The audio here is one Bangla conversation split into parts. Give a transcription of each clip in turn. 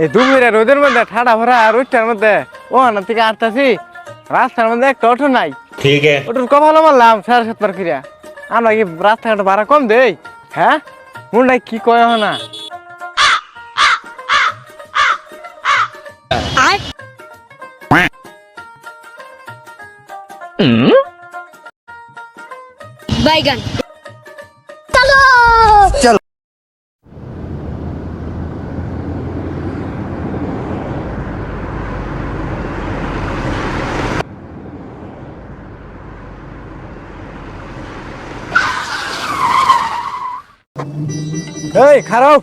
এই দুপুরে রোদের মধ্যে ঠাডা ভরা আর ওইটার মধ্যে ও না থেকে আটতাছি রাস্তার মধ্যে একটা অটো নাই। ঠিক আছে ওটুর কপালও মারলাম সাড়ে সাতবার ফিরিয়া আমরা কি রাস্তাঘাট ভাড়া কম দেই? হ্যাঁ? মুন্ডাই কি কয় হ না বাইগান। এই খারাপ।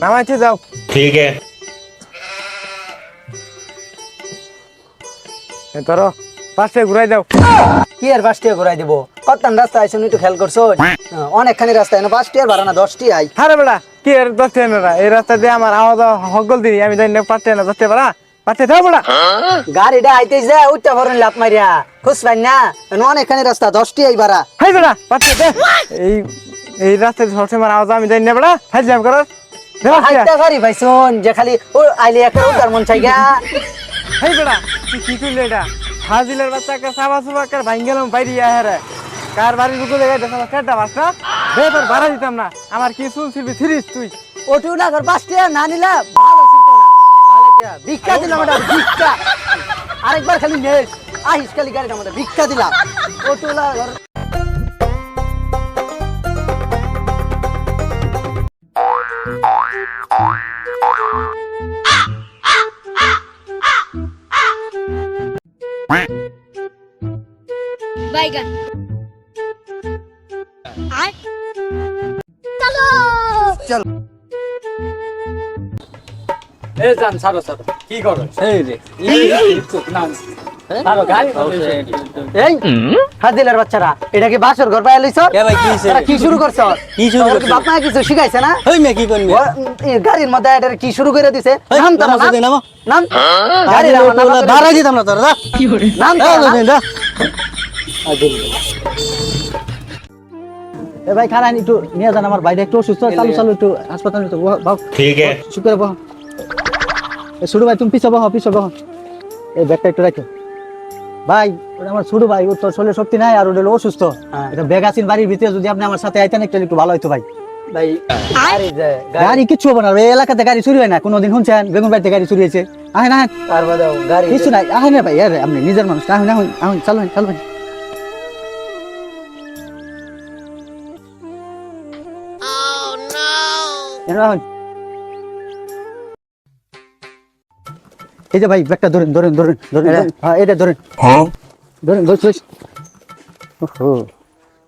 নামাইতে যাও। ঠিক আছে। ধরো পাশে ঘুরাই দাও। কি আর পাশে ঘুরাই দেবো? কত্তান রাস্তা আইসো একটু খেয়াল করছ? অনেকখানি রাস্তা এনে পাঁচটি আর ভাড়া না দশটি আই আরে বেলা কি আর দশটি এনে এই রাস্তা দিয়ে আমার আওয়াজ হগল দিই আমি জানি না পাঁচটা না দশটা ভাড়া। পাঁচটা দাও বেড়া গাড়িটা আইতে যা উঠতে পারেন লাভ মারিয়া খুশ পাই না অনেকখানি রাস্তা দশটি আই ভাড়া। হাই বেড়া পাঁচটা এই এই রাস্তায় সবসময় আওয়াজ আমি জানি না বেড়া। হাই জ্যাম করো। হাইটা গাড়ি ভাইছুন যে খালি ও আইলে একটা উদ্ধার মন চাই গা। হাই বেড়া তুই কি করলি এটা? হাজিলের বাচ্চাকে সাবা সুবা করে ভাঙ গেলাম বাইরে আয় রে কার বাড়ির বুকে দেখে দেখো কেটটা বাস না? বে তোর ভাড়া দিতাম না। আমার কি শুনছিবি থিরিস তুই? ওটু না ঘর পাঁচটি না নিলা ভালো ছিল না। ভালো। ভিক্ষা দিলাম এটা ভিক্ষা। আরেকবার খালি নেট আহিস খালি গাড়িটা মধ্যে ভিক্ষা দিলাম। ওটু না ঘর বাইগান। এটা কি বাসর ঘর কি শুরু না? কি গাড়ির মধ্যে এটা কি শুরু করে দিছে? হ্যাঁ, নাম নাম নাম। ভাড়া দিতাম না তোর এ ভাই খারান একটু নিয়ে যান আমার বাইরে একটু অসুস্থ চালু চালু একটু হাসপাতালে তো ঠিক আছে। শুক্র বহ। শুরু ভাই তুমি পিছ বহ পিছে বহ। এই ব্যাগটা একটু রাখো। ভাই ওটা আমার ছোট ভাই ও তো শরীরে শক্তি নাই আর ওটা অসুস্থ। এটা ব্যাগ আছেন বাড়ির ভিতরে যদি আপনি আমার সাথে আইতেন একটু একটু ভালো হইতো ভাই। ভাই গাড়ি কিছু হবে না এই এলাকাতে গাড়ি চুরি হয় না কোনোদিন শুনছেন? বেগুন বাড়িতে গাড়ি চুরি হয়েছে। আহেন আহেন। কিছু নাই আহেন ভাই আপনি নিজের মানুষ আহেন আহেন আহেন চালু চালু এই যে ভাই ব্যাগটা ধরেন ধরেন ধরেন ধরেন হ্যাঁ এটা ধরেন ধরেন ধরছিস ওহো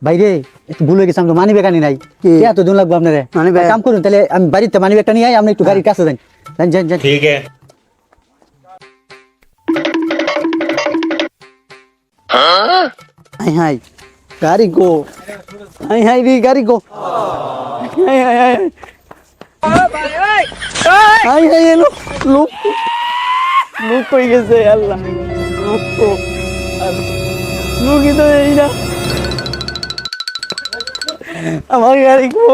ভাই রে একটু ভুল হয়ে গেছে আমি তো মানি ব্যাগ আনি নাই এত দিন লাগবে আপনার মানি ব্যাগ কাম করুন তাহলে আমি বাড়িতে মানি ব্যাগটা নিয়ে আই আপনি একটু গাড়ির কাছে যান যান যান যান ঠিক আছে হাই হাই গাড়ি গো হাই হাই রে গাড়ি গো হাই হাই হাই হাই হাই এলো লোক লোক। কই গেছে আল্লাহ। লোক তো এই না। আমার গাড়ি গো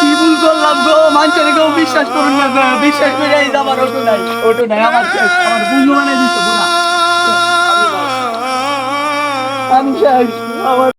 কি ভুল করলাম গো? মানুষের কেউ বিশ্বাস করুন না বিশ্বাস করে এই আমার অটো নাই। অটো নাই আমার ভুল মানে আমি শেষ আমার